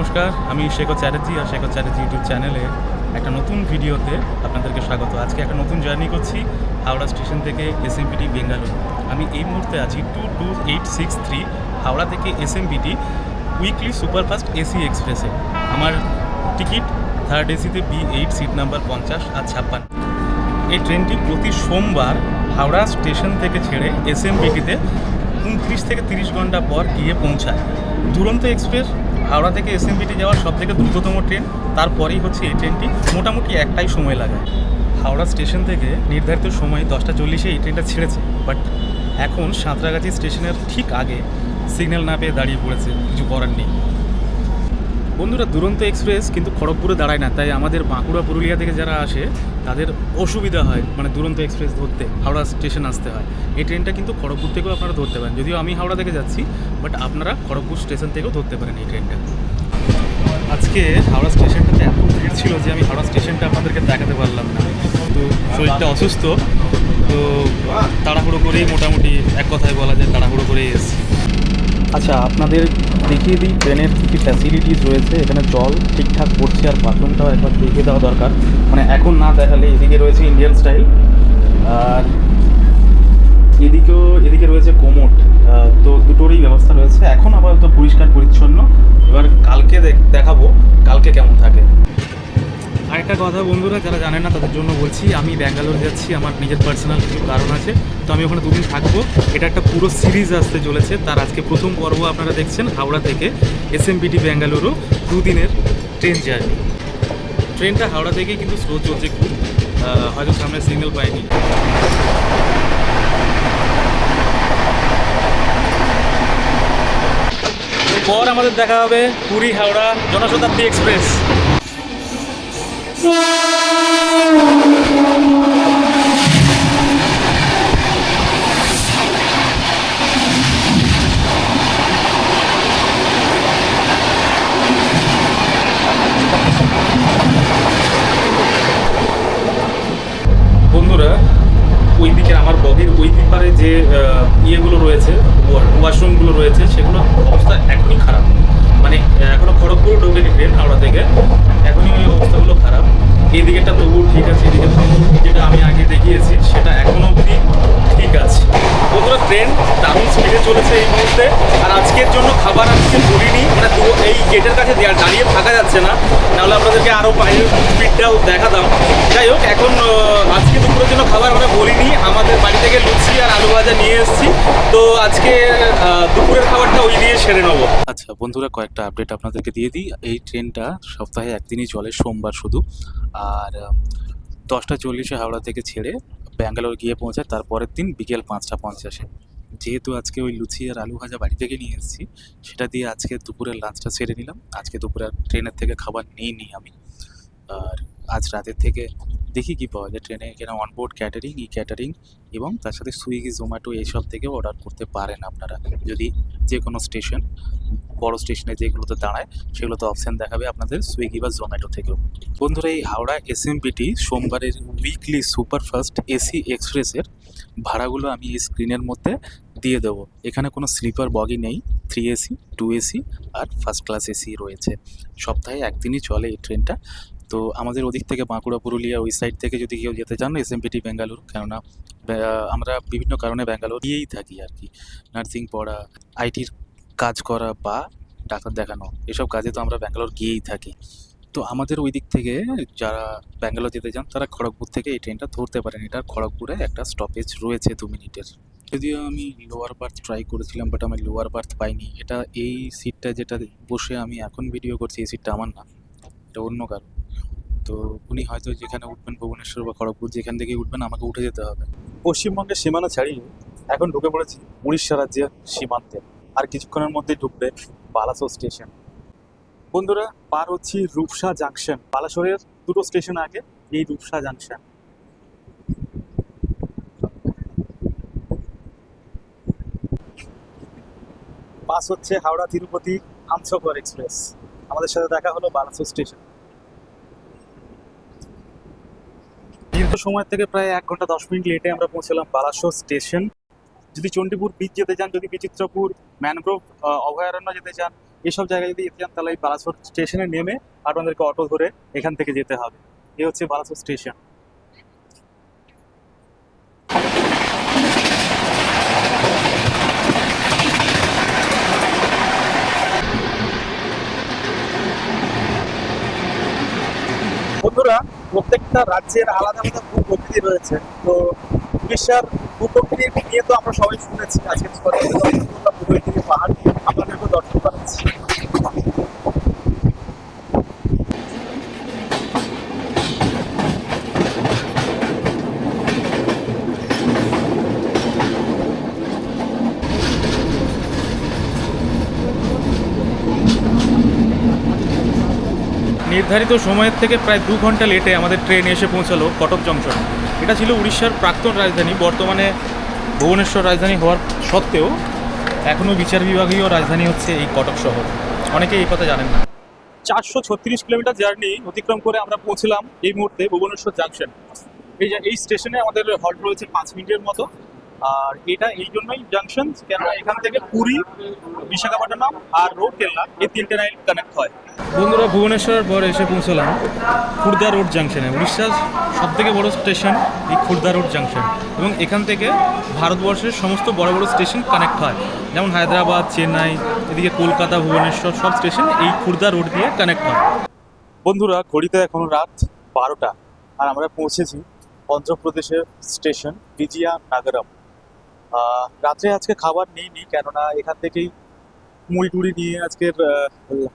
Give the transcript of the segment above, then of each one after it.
নমস্কার, আমি শেখর চ্যাটার্জি আর শেখর চ্যাটার্জি ইউটিউব চ্যানেলে একটা নতুন ভিডিওতে আপনাদেরকে স্বাগত। আজকে একটা নতুন জার্নি করছি হাওড়া স্টেশন থেকে এসএমপিটি বেঙ্গালুরু। আমি এই মুহূর্তে আছি two two eight six three Howrah থেকে এসএমপিটি উইকলি সুপারফাস্ট এসি এক্সপ্রেসে আমার টিকিট থার্ড এসিতে বি এইট সিট নাম্বার পঞ্চাশ আর ছাপ্পান্ন। এই ট্রেনটি প্রতি সোমবার হাওড়া স্টেশন থেকে ছেড়ে এসএমবিটিতে উনত্রিশ থেকে তিরিশ ঘণ্টা পর গিয়ে পৌঁছায়। দুরন্ত এক্সপ্রেস হাওড়া থেকে এসএমবিটি যাওয়ার সব থেকে দ্রুততম ট্রেন, তারপরেই হচ্ছে এই ট্রেনটি। মোটামুটি একটাই সময় লাগে। হাওড়া স্টেশন থেকে নির্ধারিত সময় দশটা চল্লিশে এই ট্রেনটা ছেড়েছে, বাট এখন সাঁতরাগাছি স্টেশনের ঠিক আগে সিগন্যাল না পেয়ে দাঁড়িয়ে পড়েছে, কিছু করার নেই। বন্ধুরা দুরন্ত এক্সপ্রেস কিন্তু খড়গপুরে দাঁড়ায় না, তাই আমাদের বাঁকুড়া, পুরুলিয়া থেকে যারা আসে, তাদের অসুবিধা হয় মানে দুরন্ত এক্সপ্রেস ধরতে, হাওড়া স্টেশন আসতে হয়। এই ট্রেনটা কিন্তু খড়গপুর থেকেও আপনারা ধরতে পারেন, যদিও আমি হাওড়া থেকে যাচ্ছি, বাট আপনারা খড়গপুর স্টেশন থেকেও ধরতে পারেন এই ট্রেনটা। আজকে হাওড়া স্টেশনটাতে এত ভিড় ছিল যে আমি হাওড়া স্টেশনটা আপনাদেরকে দেখাতে পারলাম না। তো শরীরটা অসুস্থ, তো তাড়াহুড়ো করেই মোটামুটি এক কথায় বলা যায় তাড়াহুড়ো করেই এসেছি। আচ্ছা আপনাদের দেখিয়ে দিই, ট্রেনের কী কী ফ্যাসিলিটিস রয়েছে? এখানে জল ঠিকঠাক পড়ছে আর বাথরুমটাও একবার দেখিয়ে দেওয়া দরকার। মানে এখন না দেখালে এদিকে রয়েছে ইন্ডিয়ান স্টাইল আর এদিকেও, এদিকে রয়েছে কোমোট। তো দুটোরই ব্যবস্থা রয়েছে। এখন আপাতত পরিষ্কার, পরিচ্ছন্ন। এবার কালকে দেখ- দেখাবো কালকে কেমন থাকে। আরেকটা কথা, বন্ধুরা, যারা জানেন না, তাদের জন্য বলছি, আমি ব্যাঙ্গালোর যাচ্ছি, আমার নিজের পার্সোনাল কিছু কারণ আছে, তো আমি ওখানে দুদিন থাকব। এটা একটা পুরো সিরিজ আসতে চলেছে, তার আজকে প্রথম পর্ব আপনারা দেখছেন হাওড়া থেকে এস এম বিটি ব্যাঙ্গালুরু, দুদিনের ট্রেন জার্নি ট্রেনটা হাওড়া থেকেই কিন্তু স্লো চলছে খুব হয়তো সামনে সিগন্যাল পাইনি। পর আমাদের দেখা হবে পুরী হাওড়া জনশতাব্দী এক্সপ্রেস। বন্ধুরা, ওই দিকে আমার বগির, ওই পারে যে ইয়েগুলো রয়েছে ওয়া- ওয়াশরুমগুলো রয়েছে সেগুলো অবস্থা এখনই খারাপ। মানে এখনও এখনও খড়গপুর ঢোকেনি ট্রেন হাওড়া থেকে। এখনই ওই অবস্থাগুলো খারাপ। এই দিকেটা তবুও ঠিক আছে, এদিকে যেটা আমি আগে দেখিয়েছি, সেটা এখনও অবধি ঠিক আছে। বন্ধুরা ট্রেন দারুণ স্পিডে চলেছে এই মুহূর্তে। আর আজকের জন্য খাবার আজকে বলিনি। মানে এই গেটের কাছে দাঁড়িয়ে থাকা যাচ্ছে না। নাহলে আপনাদেরকে আরও বাইরের স্পিডটাও দেখাতাম। যাই হোক, এখন আজকে দুপুরের জন্য খাবার আমরা বলিনি। আমাদের বাড়ি থেকে লুচি আর আলু ভাজা নিয়ে এসেছি। তো আজকে দুপুরের খাবারটা ওই দিয়ে সেরে নেব। আচ্ছা বন্ধুরা, কয়েকটা আপডেট আপনাদেরকে দিয়ে দিই। এই ট্রেনটা সপ্তাহে একদিনই চলে, সোমবার শুধু। আর দশটা চল্লিশে হাওড়া থেকে ছেড়ে ব্যাঙ্গালোর গিয়ে পৌঁছায়। তারপরের দিন বিকেল পাঁচটা পঞ্চাশে। যেহেতু আজকে ওই লুচি আর আলু ভাজা বাড়ি থেকে নিয়ে এসেছি, সেটা দিয়ে আজকে দুপুরের লাঞ্চটা সেরে নিলাম। আজকে দুপুরে ট্রেনের থেকে খাবার নিই নি আমি। আর আজ রাতের থেকে দেখি কি পাওয়া যায় ট্রেনে এখানে অনবোর্ড ক্যাটারিং ই ক্যাটারিং এবং তার সাথে সুইগি জোম্যাটো এইসব থেকে অর্ডার করতে পারেন আপনারা। যদি যে কোনো স্টেশন বড় স্টেশনে যেগুলোতে দাঁড়ায়, সেগুলোতে অপশান দেখাবে আপনাদের সুইগি বা জোম্যাটো থেকেও। বন্ধুরা, এই হাওড়া এস এসএমপিটি সোমবারের উইকলি সুপারফাস্ট এসি এক্সপ্রেসের ভাড়াগুলো আমি এই স্ক্রিনের মধ্যে দিয়ে দেবো। এখানে কোনো স্লিপার বগি নেই থ্রি এসি টু এসি আর ফার্স্ট ক্লাস এসি রয়েছে। সপ্তাহে একদিনই চলে এই ট্রেনটা তো আমাদের ওদিক থেকে বাঁকুড়া, পুরুলিয়া ওই সাইড থেকে যদি কেউ যেতে চান এসএমপিটি বেঙ্গালুরু কেননা আমরা বিভিন্ন কারণে ব্যাঙ্গালোর গিয়েই থাকি আর কি। নার্সিং পড়া আইটির কাজ করা বা ডাক্তার দেখানো, এসব কাজে তো আমরা ব্যাঙ্গালোর গিয়েই থাকি। তো আমাদের ওই দিক থেকে যারা ব্যাঙ্গালোর যেতে চান, তারা খড়গপুর থেকে এই ট্রেনটা ধরতে পারেন। এটা খড়গপুরে একটা স্টপেজ রয়েছে দু মিনিটের। যদিও আমি লোয়ার বার্থ ট্রাই করেছিলাম বাট আমি লোয়ার বার্থ পাইনি। এটা এই সিটটা যেটা বসে আমি এখন ভিডিও করছি, এই সিটটা আমার না, এটা অন্য কারও তো উনি হয়তো যেখানে উঠবেন ভুবনেশ্বর বা খড়গপুর, যেখান থেকে উঠবেন, আমাকে উঠে যেতে হবে। পশ্চিমবঙ্গের সীমানা ছাড়িয়ে এখন ঢুকে পড়েছি উড়িষ্যা রাজ্যের সীমান্তে। আর কিছুক্ষণের মধ্যে ঢুকবে বালাসোর স্টেশন। বন্ধুরা পার হচ্ছি রূপসা জাংশন, বালাসোরের দুটো স্টেশন আগে, এই রূপসা জাংশন। বাস হচ্ছে হাওড়া তিরুপতি আমসকর এক্সপ্রেস। আমাদের সাথে দেখা হলো বালাসোর স্টেশন। সময় থেকে প্রায় এক ঘণ্টা দশ মিনিট লেটে আমরা পৌঁছলাম বালাসোর স্টেশন। যদি চণ্ডীপুর বিচ যেতে চান, যদি বিচিত্রপুর ম্যানগ্রোভ অভয়ারণ্য যেতে চান, এসব জায়গায় যদি যেতে চান, তাহলে এই বালাসোর স্টেশনে নেমে আপনাদেরকে অটো ধরে এখান থেকে যেতে হবে। এ হচ্ছে বালাসোর স্টেশন। বন্ধুরা প্রত্যেকটা রাজ্যের আলাদা আলাদা ভূপ্রকৃতি রয়েছে। তো উড়িষ্যার ভূপ্রকৃতি নিয়ে তো আমরা সবাই শুনেছি আজকে ভূপ্রকৃতি পাহাড় আপনাদেরকে দর্শন করাচ্ছি। নির্ধারিত সময়ের থেকে প্রায় দু ঘণ্টা লেটে আমাদের ট্রেন এসে পৌঁছালো কটক জংশন এটা ছিল উড়িষ্যার প্রাক্তন রাজধানী, বর্তমানে ভুবনেশ্বর রাজধানী হওয়ার সত্ত্বেও এখনও বিচার বিভাগীয় রাজধানী হচ্ছে এই কটক শহর। অনেকে এই কথা জানেন না। চারশো ছত্রিশ কিলোমিটার জার্নি অতিক্রম করে আমরা পৌঁছলাম এই মুহূর্তে ভুবনেশ্বর জাংশন এই এই স্টেশনে আমাদের হল্ট রয়েছে পাঁচ মিনিটের মতো। আর এটা এই জন্যই জাংশন কেননা এখান থেকে পুরী বিশাখাপট্টনম আর রৌরকেল্লা এই তিনটে লাইন কানেক্ট হয়। বন্ধুরা ভুবনেশ্বরের পর এসে পৌঁছলাম খুর্দা রোড জাংশনে উড়িষ্যার সব থেকে বড় স্টেশন এই খুর্দা রোড জাংশন এবং এখান থেকে ভারতবর্ষের সমস্ত বড় বড় স্টেশন কানেক্ট হয়। যেমন হায়দ্রাবাদ চেন্নাই এদিকে কলকাতা ভুবনেশ্বর সব স্টেশন এই খুর্দা রোড দিয়ে কানেক্ট হয়। বন্ধুরা ঘড়িতে এখন রাত বারোটা আর আমরা পৌঁছেছি অন্ধ্রপ্রদেশের স্টেশন বিজিয়া নাগরম। রাত্রে আজকে খাবার নিইনি, কেননা এখান থেকেই মুড়ি টুড়ি নিয়ে আজকের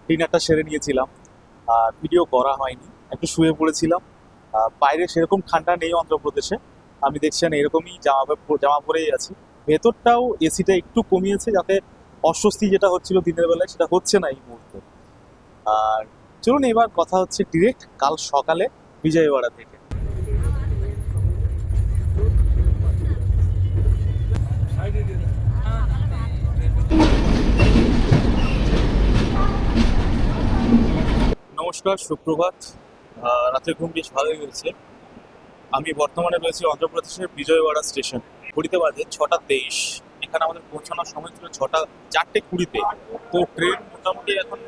ডিনারটা সেরে নিয়েছিলাম। আর ভিডিও করা হয়নি, একটু শুয়ে পড়েছিলাম। বাইরে সেরকম ঠান্ডা নেই অন্ধ্রপ্রদেশে। আমি দেখছেন এরকমই জামা জামা পরেই আছি। ভেতরটাও এসিটা একটু কমিয়েছে, যাতে অস্বস্তি যেটা হচ্ছিল দিনের বেলায়, সেটা হচ্ছে না এই মুহূর্তে। আর চলুন, এবার কথা হচ্ছে ডিরেক্ট কাল সকালে বিজয়ওয়াড়া থেকে। নমস্কার সুপ্রভাত। রাতের ঘুম বেশ ভালোই হয়েছে। আমি বর্তমানে রয়েছি অন্ধ্রপ্রদেশের বিজয়ওয়াড়া স্টেশন, ঘড়িতে বাজে ছটা তেইশ। এখানে আমাদের পৌঁছানোর সময় ছিল ছটা, চারটে কুড়িতে। তো ট্রেন মোটামুটি এখন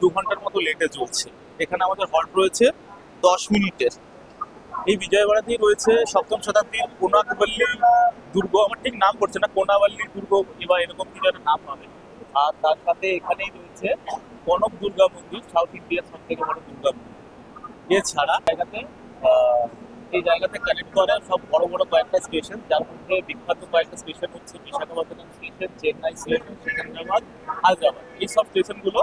দু ঘণ্টার মতো লেটে চলছে। এখানে আমাদের হল্ট রয়েছে দশ মিনিটের। এই বিজয়ওয়াড়াতেই রয়েছে সপ্তম শতাব্দীর কোনাকবল্লী দুর্গ। আমার ঠিক নাম করছে না কোনাবাল্লি দুর্গ, কিংবা এরকম কিছু একটা নাম হবে আর তার সাথে এখানেই রয়েছে কনক দুর্গা মন্দির সাউথ ইন্ডিয়ার সব থেকে বড় দুর্গা মন্দির। এছাড়া জায়গাতে এই জায়গাতে কানেক্ট করে সব বড় বড় কয়েকটা স্টেশন যার মধ্যে বিখ্যাত কয়েকটা স্টেশন হচ্ছে বিশাখাপত্তনম স্টেশন চেন্নাই স্টেশন সেকেন্দ্রাবাদ হায়দ্রাবাদ। এই সব স্টেশনগুলো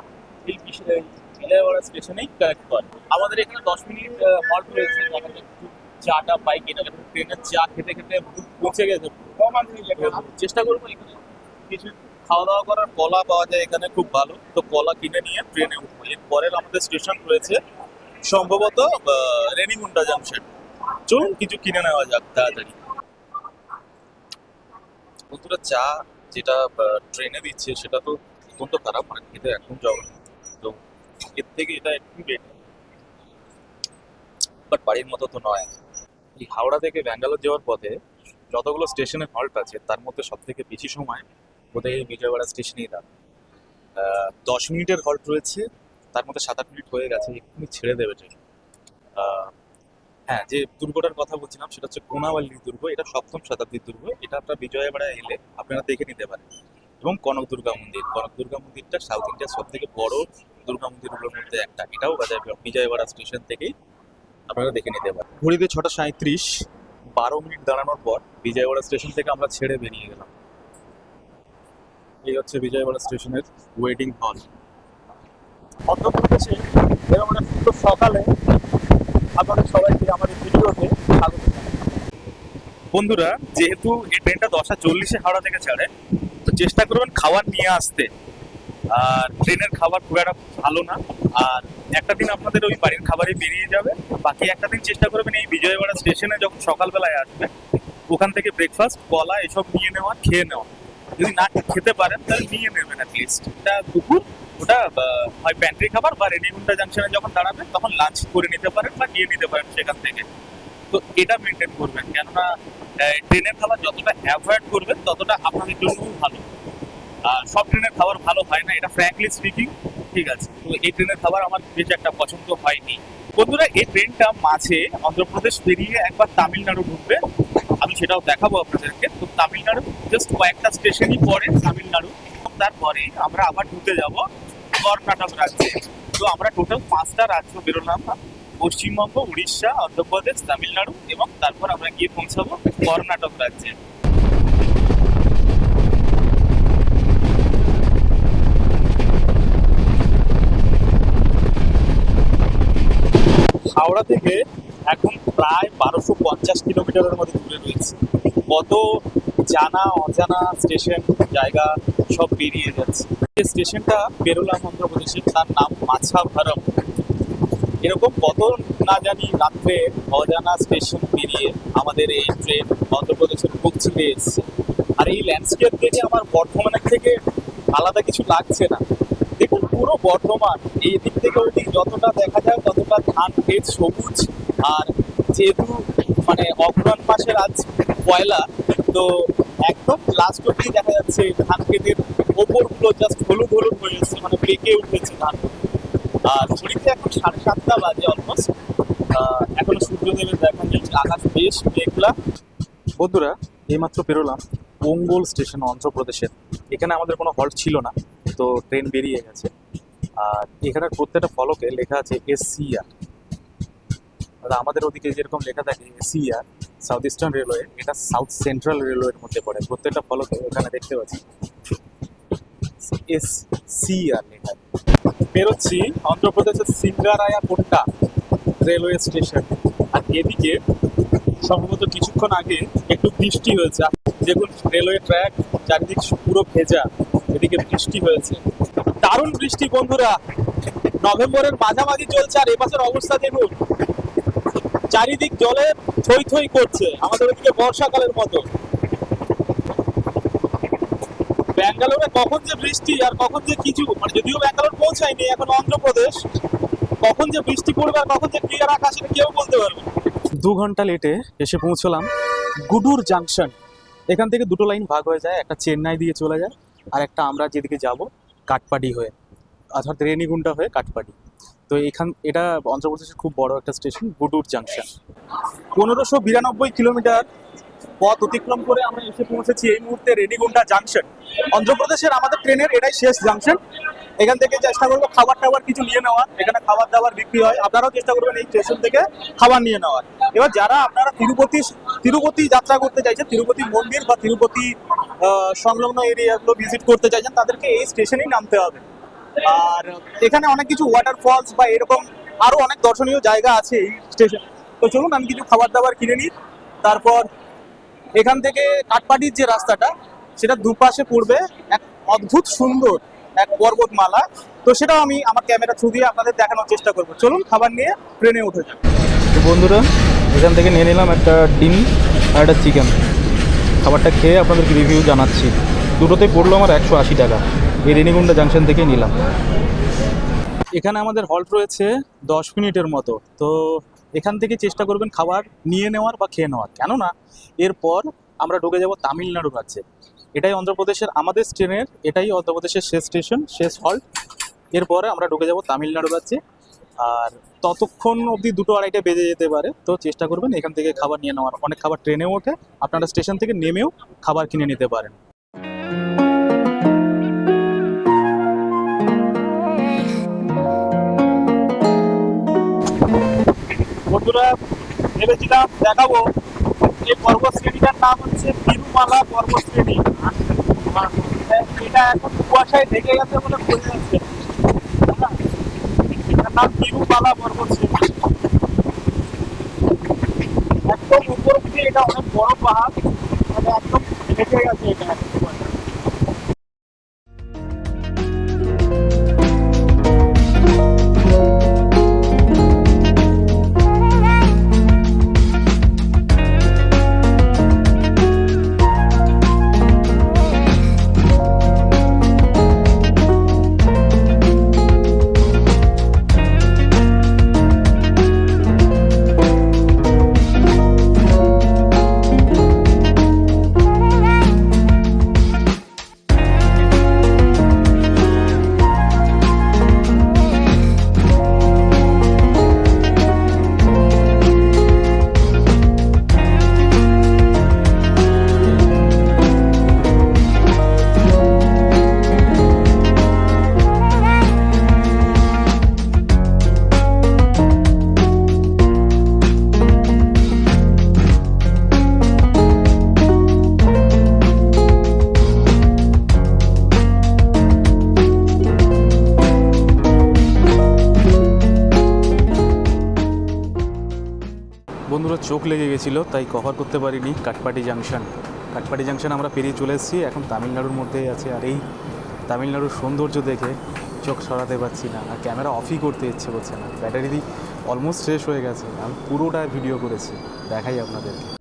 এই বিজয়ওয়াড়া স্টেশনেই কানেক্ট করে। আমাদের এখানে দশ মিনিট হল্ট রয়েছে জায়গাতে একটু চাটা পাই কিনা ট্রেনের চা খেতে খেতে পৌঁছে গেছে। চেষ্টা করব এখানে কিছু খাওয়া দাওয়া করার কলা পাওয়া যায় এখানে খুব ভালো। তো কলা কিনে নিয়ে ট্রেনে উঠবো। এরপরের আমাদের স্টেশন রয়েছে সম্ভবত আহ, রেনিগুন্ডা জাংশন চলুন কিছু কিনে নেওয়া যাক তাড়াতাড়ি। বন্ধুরা চা যেটা ট্রেনে দিচ্ছে সেটা তো অত্যন্ত খারাপ মানে খেতে একদম যাওয়া তো এর থেকে এটা একটু বেটার বাট বাড়ির মতো তো নয়। এই হাওড়া থেকে ব্যাঙ্গালোর যাওয়ার পথে যতগুলো স্টেশনে হল্ট আছে তার মধ্যে সব থেকে বেশি সময় বোধহয় বিজয়ওয়াড়া স্টেশনেই আহ, দশ মিনিটের হল্ট রয়েছে তার মধ্যে সাত আট মিনিট হয়ে গেছে এক্ষুনি ছেড়ে দেবে ট্রেন হ্যাঁ যে দুর্গটার কথা বলছিলাম সেটা হচ্ছে কোনাবাল্লি দুর্গ এটা সপ্তম শতাব্দীর দুর্গ এটা আপনার বিজয়বাড়া এলে আপনারা দেখে নিতে পারেন। এবং কনক দুর্গা মন্দির কনক দুর্গা মন্দিরটা সাউথ ইন্ডিয়ার সব থেকে বড় দুর্গা মন্দিরগুলোর মধ্যে একটা এটাও বাজার বিজয়বাড়া স্টেশন থেকেই আপনারা দেখে নিতে পারেন। ঘড়িতে ছটা সাঁত্রিশ বারো মিনিট দাঁড়ানোর পর বিজয়বাড়া স্টেশন থেকে আমরা ছেড়ে বেরিয়ে গেলাম। এই হচ্ছে বিজয়বাড়া স্টেশনের ওয়েটিং হল অন্ধ্রপ্রদেশে এরকম একটা সুন্দর সকালে আপনাদের সবাইকে আমাদের ভিডিওতে স্বাগত বন্ধুরা যেহেতু এই ট্রেনটা দশটা চল্লিশে হাওড়া থেকে ছাড়ে তো চেষ্টা করবেন খাবার নিয়ে আসতে। আর ট্রেনের খাবার খুব একটা ভালো না। আর একটা দিন আপনাদের ওই বাড়ির খাবারই বেরিয়ে যাবে। বাকি একটা দিন চেষ্টা করবেন এই বিজয়বাড়া স্টেশনে যখন সকালবেলায় আসবে ওখান থেকে ব্রেকফাস্ট কলা এসব নিয়ে নেওয়া খেয়ে নেওয়া। যদি না খেতে পারেন, তাহলে নিয়ে নেবেন এটা দুপুর, ওটা হয় প্যান্ট্রি খাবার বা রেডিগুন্ডা জাংশনে যখন দাঁড়াবেন তখন লাঞ্চ করে নিতে পারেন বা নিয়ে নিতে পারেন সেখান থেকে। তো এটা মেনটেন করবেন, কেননা ট্রেনের খাবার যতটা অ্যাভয়েড করবেন, ততটা আপনাদের জন্য ভালো। আর সব ট্রেনের খাবার ভালো হয় না, এটা ফ্র্যাঙ্কলি স্পিকিং ঠিক আছে। তো এই ট্রেনের খাবার আমার বেশ একটা পছন্দ হয়নি। বন্ধুরা, এই ট্রেনটা মাঝে অন্ধ্রপ্রদেশ পেরিয়ে একবার তামিলনাড়ু ঢুকবে সেটাও দেখাবো আপনাদেরকে। তো তামিলনাড়ু জাস্ট কয়েকটা স্টেশনই পরে তামিলনাড়ু, তারপরে আমরা আবার ঢুকে যাব কর্ণাটক রাজ্যে। তো আমরা টোটাল পাঁচটা রাজ্য বেরোলাম, পশ্চিমবঙ্গ, উড়িষ্যা, অন্ধ্রপ্রদেশ, তামিলনাড়ু এবং তারপর আমরা গিয়ে পৌঁছাবো কর্ণাটক রাজ্যে। হাওড়া থেকে এখন প্রায় বারোশো পঞ্চাশ কিলোমিটারের মধ্যে দূরে রয়েছে। কত জানা, অজানা স্টেশন, জায়গা সব বেরিয়ে যাচ্ছে। যে স্টেশনটা বেরোলাম অন্ধ্রপ্রদেশে তার নাম মাছা মাছাভারম। এরকম কত না জানি রাত্রে অজানা স্টেশন পেরিয়ে আমাদের এই ট্রেন অন্ধ্রপ্রদেশের বুক ছিঁড়ে এসছে। আর এই ল্যান্ডস্কেপ দেখে আমার বর্ধমানের থেকে আলাদা কিছু লাগছে না। দেখুন, পুরো বর্ধমান, এই দিক থেকে ওই দিক যতটা দেখা যায় ততটা ধান, ক্ষেত সবুজ আর যেহেতু মানে অগ্রহণ মাসের আজ পয়লা, তো একদম লাস্ট অব্দি দেখা যাচ্ছে ধান ক্ষেতের ওপরগুলো জাস্ট হলুদ হলুদ হয়ে এসছে মানে পেকে উঠেছে ধান। আর ঘড়িতে এখন সাড়ে সাতটা বাজে অলমোস্ট এখনও সূর্যদেবের দেখা নেই আকাশ বেশ মেঘলা। বন্ধুরা, এইমাত্র পেরোলাম ওঙ্গল স্টেশন অন্ধ্রপ্রদেশের। এখানে আমাদের কোনো হল্ট ছিল না, তো ট্রেন বেরিয়ে গেছে। আর এখানের প্রত্যেকটা ফলকে লেখা আছে এসসিআর আর আমাদের ওদিকে যেরকম লেখা থাকে এসিআর সাউথ ইস্টার্ন রেলওয়ে এটা সাউথ সেন্ট্রাল রেলওয়ের মধ্যে পড়ে। প্রত্যেকটা ফলকে এখানে দেখতে পাচ্ছি। এস সিআর লেখা। বেরোচ্ছি, অন্ধ্রপ্রদেশের সিঙ্গারায়া কোট্টা রেলওয়ে স্টেশন আর এদিকে সম্ভবত কিছুক্ষণ আগে একটু বৃষ্টি হয়েছে। দেখুন রেলওয়ে ট্র্যাক চারিদিক পুরো ভেজা, এদিকে বৃষ্টি হয়েছে। দারুণ বৃষ্টি, বন্ধুরা। নভেম্বরের মাঝামাঝি চলছে আর এবছর অবস্থা দেখুন। চারিদিক জলে থই থই করছে। আমাদের ওদিকে বর্ষাকালের মতো। ব্যাঙ্গালোরে কখন যে বৃষ্টি আর কখন যে কিছু মানে যদিও ব্যাঙ্গালোর পৌঁছায়নি, এখন অন্ধ্রপ্রদেশ, কখন যে বৃষ্টি পড়বে আর কখন যে ক্লিয়ার আকাশ, এটা কেউ বলতে পারবে দু ঘণ্টা লেটে এসে পৌঁছলাম গুডুর জাংশন এখান থেকে দুটো লাইন ভাগ হয়ে যায়, একটা চেন্নাই দিয়ে চলে যায়, আর একটা আমরা যেদিকে যাব কাটপাডি হয়ে। অর্থাৎ রেনিগুন্ডা হয়ে কাটপাডি তো এখান, এটা অন্ধ্রপ্রদেশের খুব বড় একটা স্টেশন, গুডুর জাংশন। পনেরোশো বিরানব্বই কিলোমিটার পথ অতিক্রম করে আমরা এসে পৌঁছেছি এই মুহূর্তে রেনিগুন্ডা জাংশন। অন্ধ্রপ্রদেশের আমাদের ট্রেনের এটাই শেষ জাংশন। এখান থেকে চেষ্টা করব খাবার টাবার কিছু নিয়ে নেওয়ার। এখানে খাবার দাবার বিক্রি হয়। আপনারাও চেষ্টা করবেন এই স্টেশন থেকে খাবার নিয়ে নেওয়ার। এবার যারা আপনারা তিরুপতি তিরুপতি যাত্রা করতে চাইছেন, তিরুপতি মন্দির বা তিরুপতি সংলগ্ন এরিয়াগুলো ভিজিট করতে চাইছেন, তাদেরকে এই স্টেশনেই নামতে হবে। আর এখানে অনেক কিছু ওয়াটারফলস বা এরকম আরও অনেক দর্শনীয় জায়গা আছে এই স্টেশন তো চলুন, আমি কিছু খাবার দাবার কিনে নিই। তারপর এখান থেকে কাটপাটির যে রাস্তাটা, সেটা দুপাশে পড়বে এক অদ্ভুত সুন্দর এক পর্বতমালা। তো সেটাও আমি আমার ক্যামেরা থ্রু দিয়ে আপনাদের দেখানোর চেষ্টা করব। চলুন, খাবার নিয়ে ট্রেনে উঠে তো বন্ধুরা, এখান থেকে নিয়ে নিলাম একটা ডিম আর একটা চিকেন খাবারটা খেয়ে আপনাদেরকে রিভিউ জানাচ্ছি। দুটোতে পড়ল আমার একশো আশি টাকা। এই রেনিগুন্ডা জাংশন থেকেই নিলাম। এখানে আমাদের হল্ট রয়েছে দশ মিনিটের মতো। তো এখান থেকে চেষ্টা করবেন খাবার নিয়ে নেওয়ার বা খেয়ে নেওয়ার। কেননা এরপর আমরা ঢুকে যাব তামিলনাড়ু রাজ্যে। এটাই অন্ধ্রপ্রদেশের আমাদের ট্রেনের এটাই অন্ধ্রপ্রদেশের শেষ স্টেশন শেষ হল্ট এরপরে আমরা ঢুকে যাব তামিলনাড়ু রাজ্যে। আর ততক্ষণ অবধি দুটো আড়াইটে বেজে যেতে পারে। তো চেষ্টা করবেন এখান থেকে খাবার নিয়ে নেওয়ার। অনেক খাবার ট্রেনেও ওঠে। আপনারা স্টেশন থেকে নেমেও খাবার কিনে নিতে পারেন। বন্ধুরা, ভেবেছিলাম দেখাবো। এই পর্বত শ্রেণীটার নাম হচ্ছে তিরুমালা পর্বত শ্রেণি। এটা এখন কুয়াশায় ঢেকে গেছে বলে বোঝা যাচ্ছে? এটার নাম তিরুমালা পর্বত শ্রেণি। একদম উপর থেকে এটা অনেক বড় পাহাড় মানে একদম ঢেকে গেছে এটা। চোখ লেগে গেছিল, তাই কভার করতে পারিনি কাটপাটি জাংশন কাটপাটি জাংশন আমরা পেরিয়ে চলে এসেছি, এখন তামিলনাড়ুর মধ্যেই আছে। আর এই তামিলনাড়ুর সৌন্দর্য দেখে চোখ সরাতে পারছি না, আর ক্যামেরা অফই করতে ইচ্ছে করছে না। ব্যাটারি অলমোস্ট শেষ হয়ে গেছে, আমি পুরোটা ভিডিও করেছি, দেখাই আপনাদেরকে।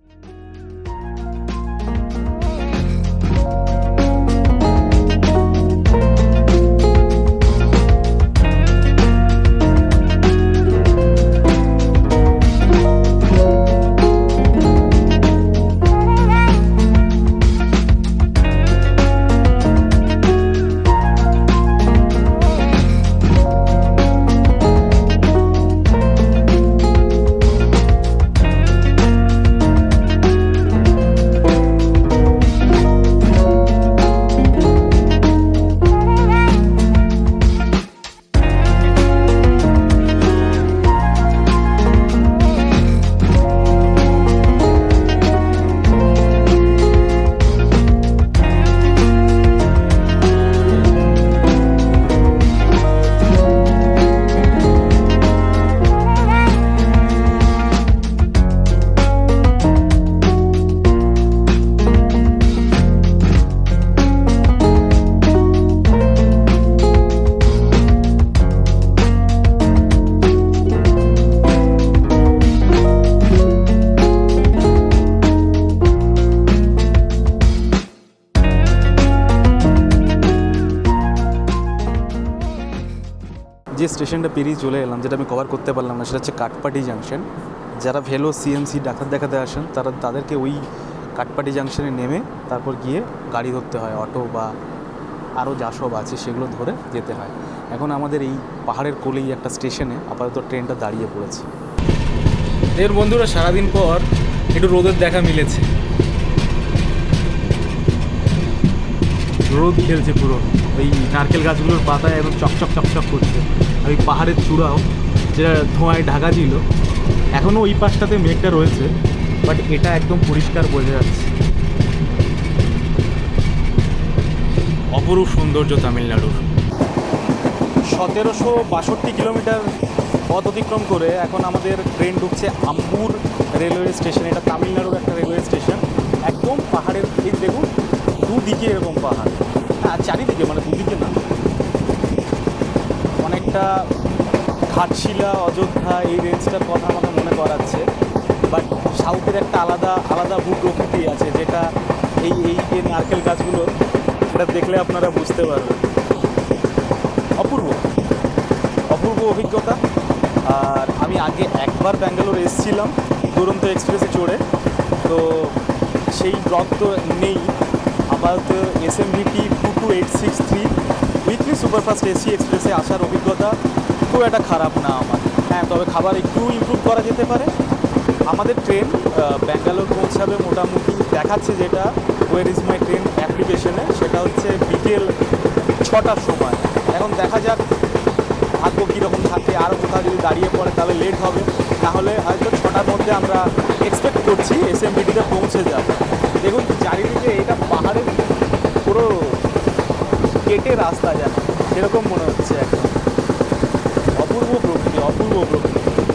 স্টেশনটা পেরিয়ে চলে এলাম যেটা আমি কভার করতে পারলাম না সেটা হচ্ছে কাটপাটি জাংশন যারা ভেলো সিএমসি ডাক্তার দেখাতে আসেন তারা তাদেরকে ওই কাটপাটি জাংশনে নেমে তারপর গিয়ে গাড়ি ধরতে হয় অটো বা আরও যা সব আছে সেগুলো ধরে যেতে হয়। এখন আমাদের এই পাহাড়ের কোলেই একটা স্টেশনে আপাতত ট্রেনটা দাঁড়িয়ে পড়েছে। এর বন্ধুরা সারাদিন পর একটু রোদের দেখা মিলেছে। রোদ খেলছে পুরো। ওই নারকেল গাছগুলোর পাতায় একদম চকচক চকচক করছে। ওই পাহাড়ের চূড়াও যেটা ধোঁয়ায় ঢাকা ছিল এখনও ওই পাশটাতে মেঘটা রয়েছে বাট এটা একদম পরিষ্কার বোঝা যাচ্ছে। অপরূপ সৌন্দর্য তামিলনাড়ুর। সতেরোশো বাষট্টি কিলোমিটার পথ অতিক্রম করে এখন আমাদের ট্রেন ঢুকছে আম্বুর রেলওয়ে স্টেশন। এটা তামিলনাড়ুর একটা রেলওয়ে স্টেশন। একদম পাহাড়ের এই দেখুন দুদিকে এরকম পাহাড়। হ্যাঁ চারিদিকে মানে দুদিকে না। অনেকটা ঘাটশিলা অযোধ্যা এই রেঞ্জটার কথা আমাকে মনে করাচ্ছে। বাট সাউথের একটা আলাদা আলাদা ভূ প্রকৃতি আছে যেটা এই এই যে নারকেল গাছগুলো এটা দেখলে আপনারা বুঝতে পারবেন। অপূর্ব। অপূর্ব অভিজ্ঞতা। আর আমি আগে একবার ব্যাঙ্গালোর এসেছিলাম দুরন্ত এক্সপ্রেসে চড়ে। তো সেই ব্লগ তো নেই। আপাতত S M VT two two eight six three weekly superfast AC এক্সপ্রেসে আসার অভিজ্ঞতা খুব একটা খারাপ না আমার। হ্যাঁ তবে খাবার একটু ইম্প্রুভ করা যেতে পারে। আমাদের ট্রেন ব্যাঙ্গালোর পৌঁছাবে মোটামুটি, দেখাচ্ছে যেটা ওয়ের ইজ মাই ট্রেন অ্যাপ্লিকেশনে সেটা হচ্ছে বিকেল ছটার সময়। এখন দেখা যাক, ভাগ্য কীরকম থাকে আরও কোথাও যদি দাঁড়িয়ে পড়ে তাহলে লেট হবে। তাহলে হয়তো ছটার মধ্যে আমরা এক্সপেক্ট করছি এস এম বিটিতে পৌঁছে যাব। দেখুন, চারিদিকে এটা কেটে রাস্তা যায় সেরকম মনে হচ্ছে একদম অপূর্ব প্রকৃতি অপূর্ব প্রকৃতি।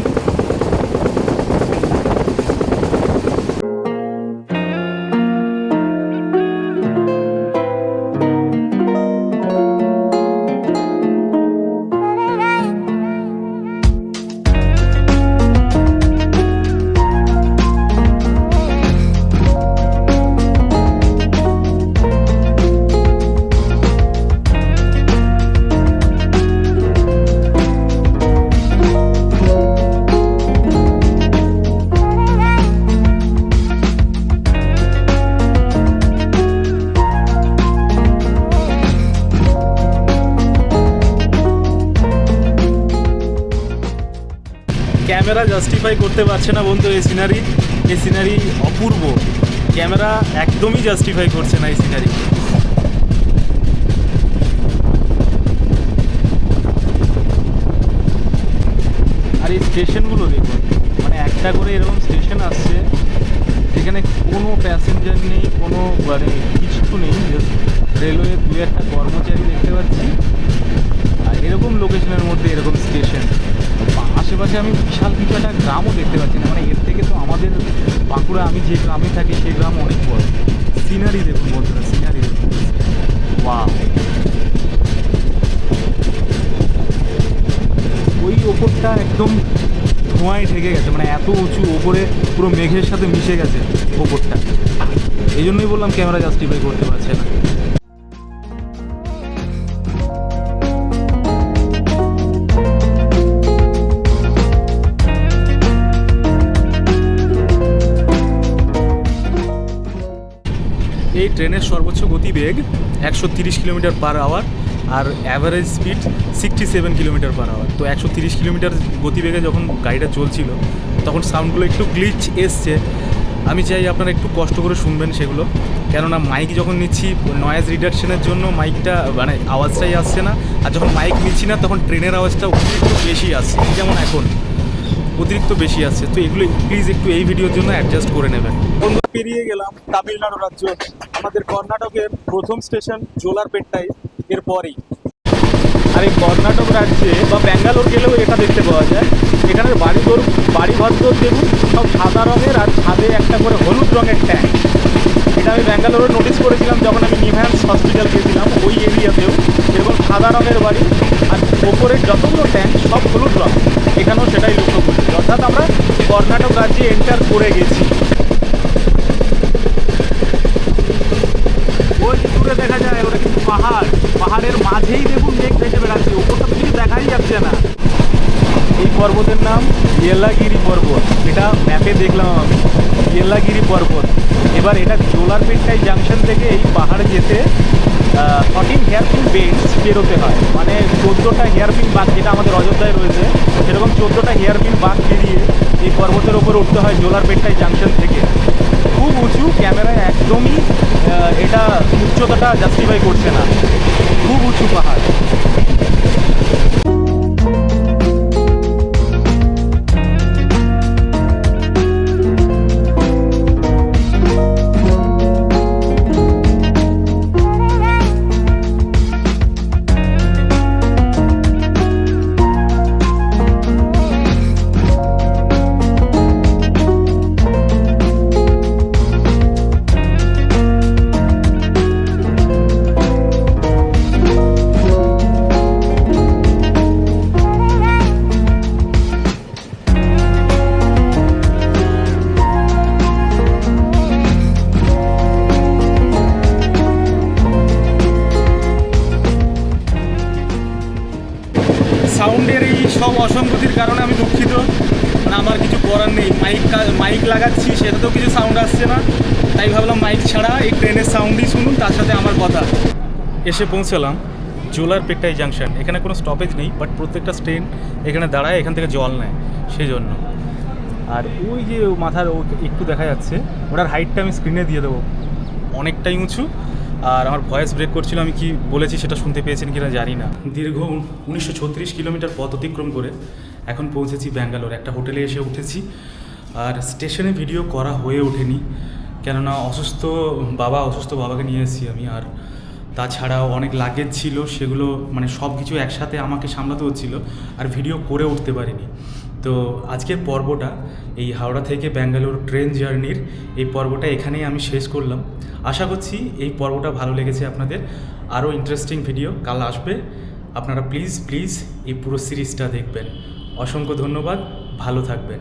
ক্যামেরা জাস্টিফাই করতে পারছে না বন্ধু এই সিনারি এই সিনারি অপূর্ব। ক্যামেরা একদমই জাস্টিফাই করছে না এই সিনারি আর এই স্টেশনগুলো দেখুন মানে একটা করে এরকম স্টেশন আসছে, যেখানে কোনো প্যাসেঞ্জার নেই, কোনো মানে কিছু নেই রেলওয়ে দু একটা কর্মচারী দেখতে পাচ্ছি। আর এরকম লোকেশনের মধ্যে এরকম স্টেশন আশেপাশে আমি বিশাল কিছু একটা গ্রামও দেখতে পাচ্ছি না। মানে এর থেকে তো আমাদের বাঁকুড়া, আমি যে গ্রামে থাকি সেই গ্রাম অনেক বড়। সিনারি দেখুন বন্ধুরা, সিনারি দেখুন। ওই ওপরটা একদম ধোঁয়ায় ঢেকে গেছে মানে এত উঁচু, ওপরে পুরো মেঘের সাথে মিশে গেছে ওপরটা। এই জন্যই বললাম ক্যামেরা জাস্টিফাই করতে পারছে না। এই ট্রেনের সর্বোচ্চ গতিবেগ একশো তিরিশ কিলোমিটার পার আওয়ার আর average speed sixty seven kilometre per hour তো একশো তিরিশ কিলোমিটার গতিবেগে যখন গাড়িটা চলছিল, তখন সাউন্ডগুলো একটু গ্লিচ এসছে। আমি চাই আপনারা একটু কষ্ট করে শুনবেন সেগুলো। কেননা মাইক যখন নিচ্ছি নয়েজ রিডাকশনের জন্য মাইকটা মানে আওয়াজটাই আসছে না। আর যখন মাইক নিচ্ছি না, তখন ট্রেনের আওয়াজটা অতিরিক্ত বেশি আসছে। যেমন এখন, অতিরিক্ত বেশি আসছে। তো এগুলো প্লিজ একটু এই ভিডিওর জন্য অ্যাডজাস্ট করে নেবেন। পেরিয়ে গেলাম তামিলনাড়ু রাজ্য। আমাদের কর্ণাটকের প্রথম স্টেশন জোলারপেট্টাই এর পরেই আর এই কর্ণাটক রাজ্যে বা ব্যাঙ্গালোর গেলেও এটা দেখতে পাওয়া যায়। এখানে বাড়ি এখানের বাড়িঘর বাড়িঘর দেখুন, সব সাদা রঙের আর ছাদে একটা করে হলুদ রঙের ট্যাঙ্ক। এটা আমি ব্যাঙ্গালোরে নোটিস করেছিলাম যখন আমি নিভ্যান্স হসপিটাল গিয়েছিলাম ওই এরিয়াতেও। এরকম সাদা রঙের বাড়ি আর ওপরের যতগুলো ট্যাঙ্ক, সব হলুদ রঙ এখানেও সেটাই লক্ষ্য করছি। অর্থাৎ আমরা কর্ণাটক রাজ্যে এন্টার করে গেছি। মাঝেই দেখুন মেঘ ভেসে বেড়াচ্ছে। ওপরটা তো কিছু দেখাই যাচ্ছে না। পর্বতের নাম ইয়েলাগিরি পর্বত। এটা ম্যাপে দেখলাম আমি। ইয়েলাগিরি পর্বত। এবার এটা জোলারপেট্টাই জাংশন থেকে এই পাহাড়ে যেতে ফর্টিন হেয়ারপিন বেডস পেরোতে হয়। মানে চোদ্দোটা হেয়ারপিন বাঘ যেটা আমাদের অযোধ্যায় রয়েছে, সেরকম চোদ্দোটা হেয়ারপিন বাঘ পেরিয়ে এই পর্বতের ওপর উঠতে হয় জোলার জোলারপেট্টাই জাংশন থেকে। খুব উঁচু, ক্যামেরায় একদমই এটা উচ্চতাটা জাস্টিফাই করছে না। খুব উঁচু পাহাড়। এসে পৌঁছালাম জোলারপেট্টাই জাংশন। এখানে কোনো স্টপেজ নেই বাট প্রত্যেকটা ট্রেন এখানে দাঁড়ায়, এখান থেকে জল নেয় সেই জন্য আর ওই যে মাথার ও একটু দেখা যাচ্ছে, ওটার হাইটটা আমি স্ক্রিনে দিয়ে দেবো। অনেকটাই উঁচু, আর আমার ভয়েস ব্রেক করছিল, আমি কি বলেছি সেটা শুনতে পেয়েছেন কিনা জানি না। দীর্ঘ উনিশশো ছত্রিশ কিলোমিটার পথ অতিক্রম করে এখন পৌঁছেছি ব্যাঙ্গালোর। একটা হোটেলে এসে উঠেছি, আর স্টেশনে ভিডিও করা হয়ে ওঠেনি। কেননা অসুস্থ বাবা, অসুস্থ বাবাকে নিয়ে এসেছি আমি, আর তাছাড়াও অনেক লাগেজ ছিল, সেগুলো মানে সব কিছু একসাথে আমাকে সামলাতে হচ্ছিল আর ভিডিও করে উঠতে পারিনি। তো আজকের পর্বটা এই হাওড়া থেকে ব্যাঙ্গালোর ট্রেন জার্নির এই পর্বটা এখানেই আমি শেষ করলাম। আশা করছি এই পর্বটা ভালো লেগেছে আপনাদের। আরও ইন্টারেস্টিং ভিডিও কাল আসবে। আপনারা প্লিজ প্লিজ এই পুরো সিরিজটা দেখবেন। অসংখ্য ধন্যবাদ। ভালো থাকবেন।